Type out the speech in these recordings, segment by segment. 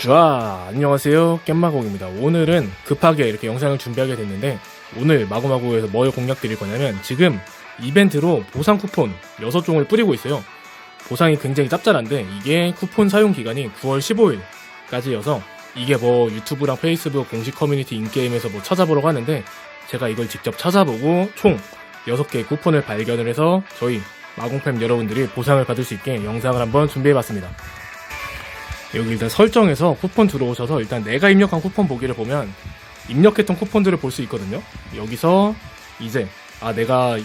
자, 안녕하세요. 깻마공입니다. 오늘은 급하게 이렇게 영상을 준비하게 됐는데, 오늘 마구마구에서 뭘 공략 드릴 거냐면, 지금 이벤트로 보상 쿠폰 6종을 뿌리고 있어요. 보상이 굉장히 짭짤한데, 이게 쿠폰 사용 기간이 9월 15일까지여서, 이게 뭐 유튜브랑 페이스북 공식 커뮤니티 인게임에서 뭐 찾아보려고 하는데, 제가 이걸 직접 찾아보고 총 6개의 쿠폰을 발견을 해서 저희 마공팸 여러분들이 보상을 받을 수 있게 영상을 한번 준비해봤습니다. 여기 일단 설정에서 쿠폰 들어오셔서 일단 내가 입력한 쿠폰 보기를 보면 입력했던 쿠폰들을 볼 수 있거든요. 여기서 이제 아 내가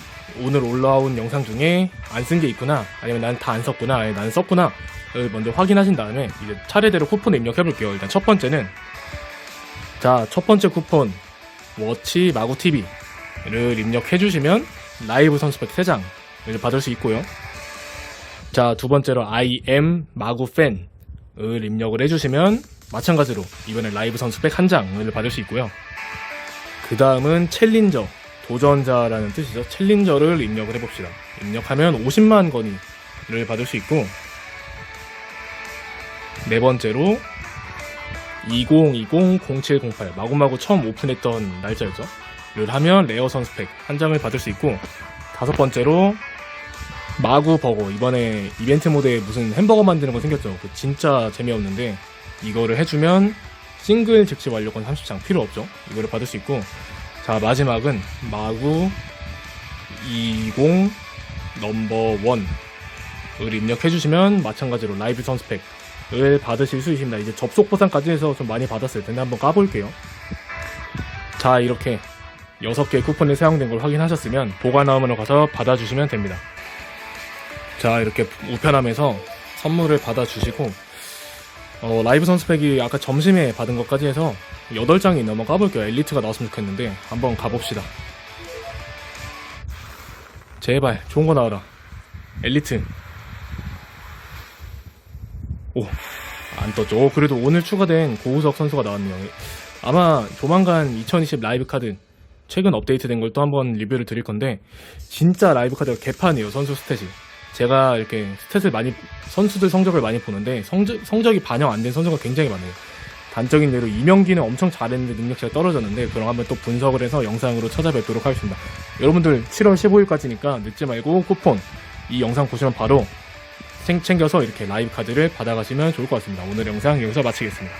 오늘 올라온 영상 중에 안 쓴 게 있구나 아니면 난 다 안 썼구나 아니 난 썼구나 를 먼저 확인하신 다음에 이제 차례대로 쿠폰을 입력해 볼게요. 일단 첫 번째는 자 첫 번째 쿠폰 워치 마구 TV를 입력해 주시면 라이브 선수팩 3장을 받을 수 있고요. 자 두 번째로 I am 마구 팬 을 입력을 해주시면 마찬가지로 이번에 라이브 선수팩 한 장을 받을 수 있고요. 그 다음은 챌린저, 도전자라는 뜻이죠. 챌린저를 입력을 해봅시다. 입력하면 50만 건이를 받을 수 있고, 네 번째로 2020-0708 마구마구 처음 오픈했던 날짜였죠. 를 하면 레어 선수팩 한 장을 받을 수 있고, 다섯 번째로 마구 버거 이번에 이벤트 모드에 무슨 햄버거 만드는 거 생겼죠. 그 진짜 재미없는데 이거를 해주면 싱글 즉시 완료권 30장 필요 없죠. 이거를 받을 수 있고 자 마지막은 마구 20 넘버 1을 입력해 주시면 마찬가지로 라이브 선스팩을 받으실 수 있습니다. 이제 접속 보상까지 해서 좀 많이 받았을 텐데 한번 까볼게요. 자 이렇게 6개의 쿠폰이 사용된 걸 확인하셨으면 보관화음으로 가서 받아주시면 됩니다. 자 이렇게 우편함에서 선물을 받아주시고 어, 라이브 선수팩이 아까 점심에 받은 것까지 해서 8장이 있나 한번 까볼게요. 엘리트가 나왔으면 좋겠는데 한번 가봅시다. 제발 좋은 거 나와라. 엘리트. 오 안 떴죠. 오, 그래도 오늘 추가된 고우석 선수가 나왔네요. 아마 조만간 2020 라이브 카드 최근 업데이트 된 걸 또 한번 리뷰를 드릴 건데 진짜 라이브 카드가 개판이에요 선수 스탯이 제가 이렇게 스탯을 많이 선수들 성적을 많이 보는데 성적, 성적이 반영 안 된 선수가 굉장히 많아요. 단적인 예로 이명기는 엄청 잘했는데 능력치가 떨어졌는데 그럼 한번 또 분석을 해서 영상으로 찾아뵙도록 하겠습니다. 여러분들 7월 15일까지니까 늦지 말고 쿠폰 이 영상 보시면 바로 챙- 챙겨서 이렇게 라이브 카드를 받아가시면 좋을 것 같습니다. 오늘 영상 여기서 마치겠습니다.